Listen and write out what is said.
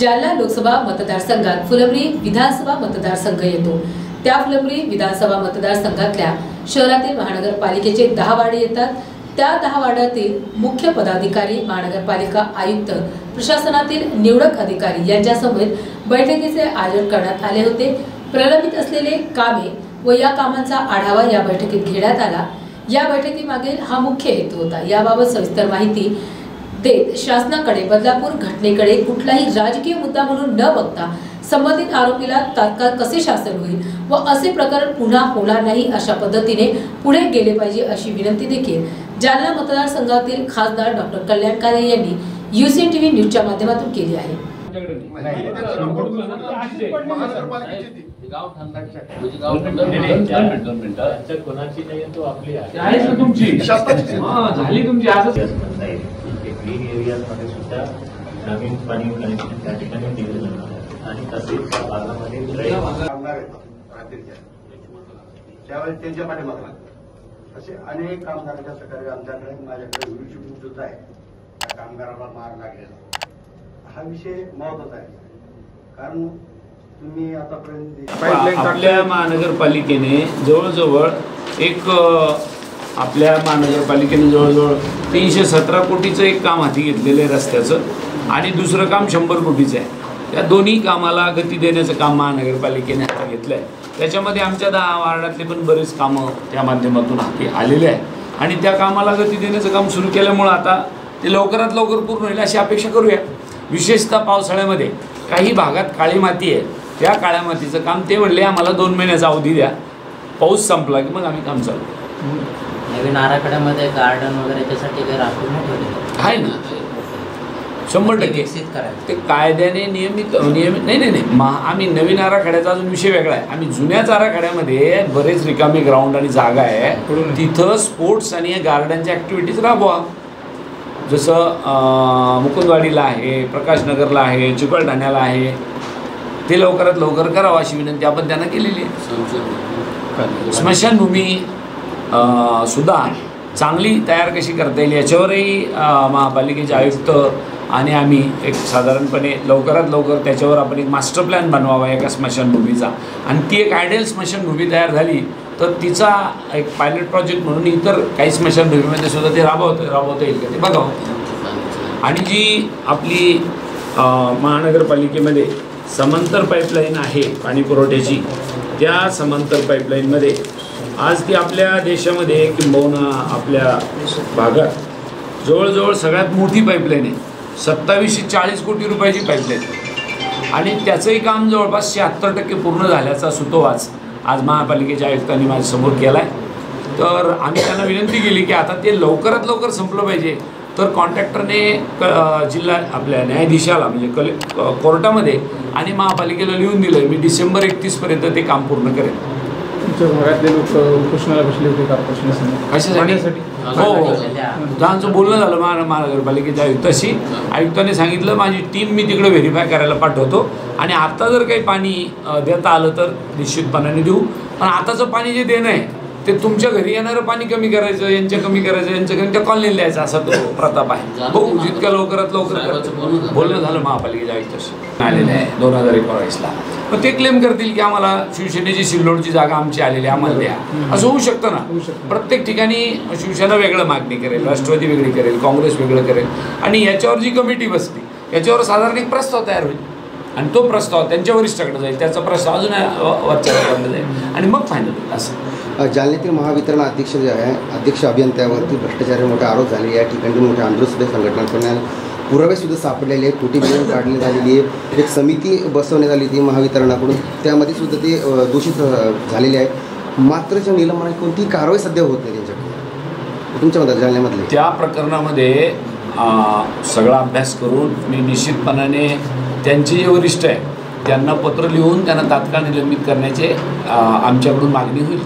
जालना लोकसभा मतदारसंघात फुलंब्री विधानसभा मतदारसंघ येतो. त्या फुलंब्री विधानसभा मतदारसंघातल्या शहरातील महानगरपालिकेचे दहा वाडे येतात. त्या दहा वाड्यातील मुख्य पदाधिकारी महानगरपालिका आयुक्त प्रशासनातील निवडक अधिकारी यांच्यासमवेत बैठकीचे आयोजन करण्यात आले होते. प्रलंबित असलेले कामे व या कामांचा आढावा या बैठकीत घेण्यात आला. या बैठकीमागील हा मुख्य हेतू होता. याबाबत सविस्तर माहिती देत शासनाकडे बदलापूर घटनेकडे कुठलाही राजकीय मुद्दा म्हणून न बघता संबंधित आरोपीला तात्काळ कसे शासन होईल व असे प्रकरण पुन्हा होणार नाही अशा पद्धतीने पुढे गेले पाहिजे अशी विनंती देखील जालना मतदारसंघातील खासदार डॉक्टर कल्याण काळे यांनी युसीएन टीव्ही न्यूजच्या माध्यमातून केली आहे. कोणाची नाही तो आपली झाली तुमची. ग्रीन एरियाजमध्ये सुद्धा नवीन पाणी कनेक्शन त्या ठिकाणी दिले जाणार आहे. आणि तसेच त्या भागामध्ये त्यावेळेस त्यांच्या पाठीमागे असे अनेक कामगारांच्या सकाळी आमच्याकडे माझ्याकडे व्हिडिओ सुद्धा आहे. त्या कामगाराला मार लागलेला. हा विषय महत्त्वाचा आहे. कारण तुम्ही आतापर्यंत आपल्या महानगरपालिकेने जवळजवळ एक आपल्या महानगरपालिकेने जवळजवळ तीनशे सतरा कोटीचं एक काम हाती घेतलेलं आहे रस्त्याचं आणि दुसरं काम शंभर कोटीचं आहे. या दोन्ही कामाला गती देण्याचं काम महानगरपालिकेने हाती घेतलं आहे त्याच्यामध्ये आमच्या दहा वार्डातले पण बरेच कामं त्या माध्यमातून हाती आलेले आहे आणि त्या कामाला गती देण्याचं काम सुरू केल्यामुळं आता ते लवकरात लवकर पूर्ण होईल अशी अपेक्षा करूया. विशेषतः पावसाळ्यामध्ये काही भागात काळी माती आहे. त्या काळ्या मातीचं काम ते म्हणले आम्हाला दोन महिन्याचा अवधी द्या. पाऊस संपला की मग आम्ही काम चालू नवीन आराखड्यामध्ये गार्डन वगैरे त्यासाठी काही राखून आहे ना. शंभर टक्के. ते कायद्याने नियमित नियमित नाही नाही नाही. महा आम्ही नवीन आराखड्याचा अजून विषय वेगळा आहे. आम्ही जुन्याच आराखड्यामध्ये बरेच रिकामी ग्राउंड आणि जागा आहे. तिथं स्पोर्ट्स आणि गार्डनच्या ॲक्टिव्हिटीज राबवा. जसं मुकुंदवाडीला आहे प्रकाशनगरला आहे चिकलठाण्याला आहे. ते लवकरात लवकर करावं अशी विनंती आपण त्यांना केलेली आहे. स्मशानभूमी सुद्धा चांगली तयार कशी करता येईल याच्यावरही महापालिकेचे आयुक्त आणि आम्ही एक साधारणपणे लवकरात लवकर त्याच्यावर आपण एक मास्टर प्लॅन बनवावा एका स्मशानभूमीचा. आणि ती एक आयडियल स्मशानभूमी तयार झाली तर तिचा एक पायलट प्रोजेक्ट म्हणून इतर काही स्मशानभूमीमध्ये सुद्धा ते राबवतं राबवता येईल का ते बघावं. आणि जी आपली महानगरपालिकेमध्ये समांतर पाईपलाईन आहे पाणी पुरवठ्याची त्या समांतर पाईपलाईनमध्ये आज ती आपल्या देशामध्ये किंबहुना आपल्या भागात. जवळजवळ सगळ्यात मोठी पाईपलाईन आहे. सत्तावीसशे चाळीस कोटी रुपयाची पाईपलाईन आणि त्याचंही काम जवळपास शहात्तर टक्के पूर्ण झाल्याचा सुतोवाच आज महापालिकेच्या आयुक्तांनी माझ्यासमोर केला आहे तर आम्ही त्यांना विनंती केली की आता ते लवकरात लवकर संपलं पाहिजे. तर कॉन्ट्रॅक्टरने क जिल्हा आपल्या न्यायाधीशाला म्हणजे कले कोर्टामध्ये आणि महापालिकेला लिहून दिलं मी डिसेंबर एकतीसपर्यंत ते काम पूर्ण करेन. तुमच्या भागातले लोक उपोषणाला बसले होते कॉर्पोरेशनसमोर कशासाठी? पाण्यासाठी हो आमचं बोलणं झालं महा महानगरपालिकेच्या आयुक्ताशी. आयुक्ताने सांगितलं माझी टीम मी तिकडे व्हेरीफाय करायला पाठवतो. आणि आता जर काही पाणी देता आलं तर निश्चितपणाने देऊ. पण आताचं पाणी जे देणं आहे ते तुमच्या घरी येणारं पाणी कमी करायचं यांच्या कमी करायचं यांच्या कमी त्या कॉलनीला द्यायचा असा तो प्रताप आहे. बघू जितक्या लवकरात लवकर. बोलणं झालं महापालिकेच्या आयुक्ताशी. आलेलं आहे दोन हजार एकोणावीसला. मग ते क्लेम करतील की आम्हाला शिवसेनेची सिल्लोडची जागा आमची आलेली आम्हाला द्या. असं होऊ शकतं ना. प्रत्येक ठिकाणी शिवसेना वेगळं मागणी करेल राष्ट्रवादी वेगळी करेल काँग्रेस वेगळं करेल. आणि याच्यावर जी कमिटी बसली याच्यावर साधारण एक प्रस्ताव तयार होईल. आणि तो प्रस्ताव त्यांच्या वरिष्ठाकडे जाईल त्याचा प्रस्ताव अजून वरच्या जाईल. आणि मग फायनल होईल असं जालन्यातील महावितरण अध्यक्ष जे आहे अध्यक्ष अभियंत्यावरती भ्रष्टाचाराचे मोठे आरोप झाले या ठिकाणी मोठे आंदोलन सुद्धा संघटना करण्यात पुरावे सुद्धा सापडलेले आहेत. खोटी बिलं काढली झालेली आहे. एक समिती बसवण्यात आली ती महावितरणाकडून. त्यामध्ये सुद्धा ते दूषित झालेले आहेत. मात्र त्या निलंबनाची कोणतीही कारवाई सध्या होत नाही त्यांच्याकडून तुमच्या मतात जालन्यामधले? त्या प्रकरणामध्ये सगळा अभ्यास करून मी निश्चितपणाने त्यांचे जे वरिष्ठ आहे त्यांना पत्र लिहून त्यांना तात्काळ निलंबित करण्याचे आमच्याकडून मागणी होईल.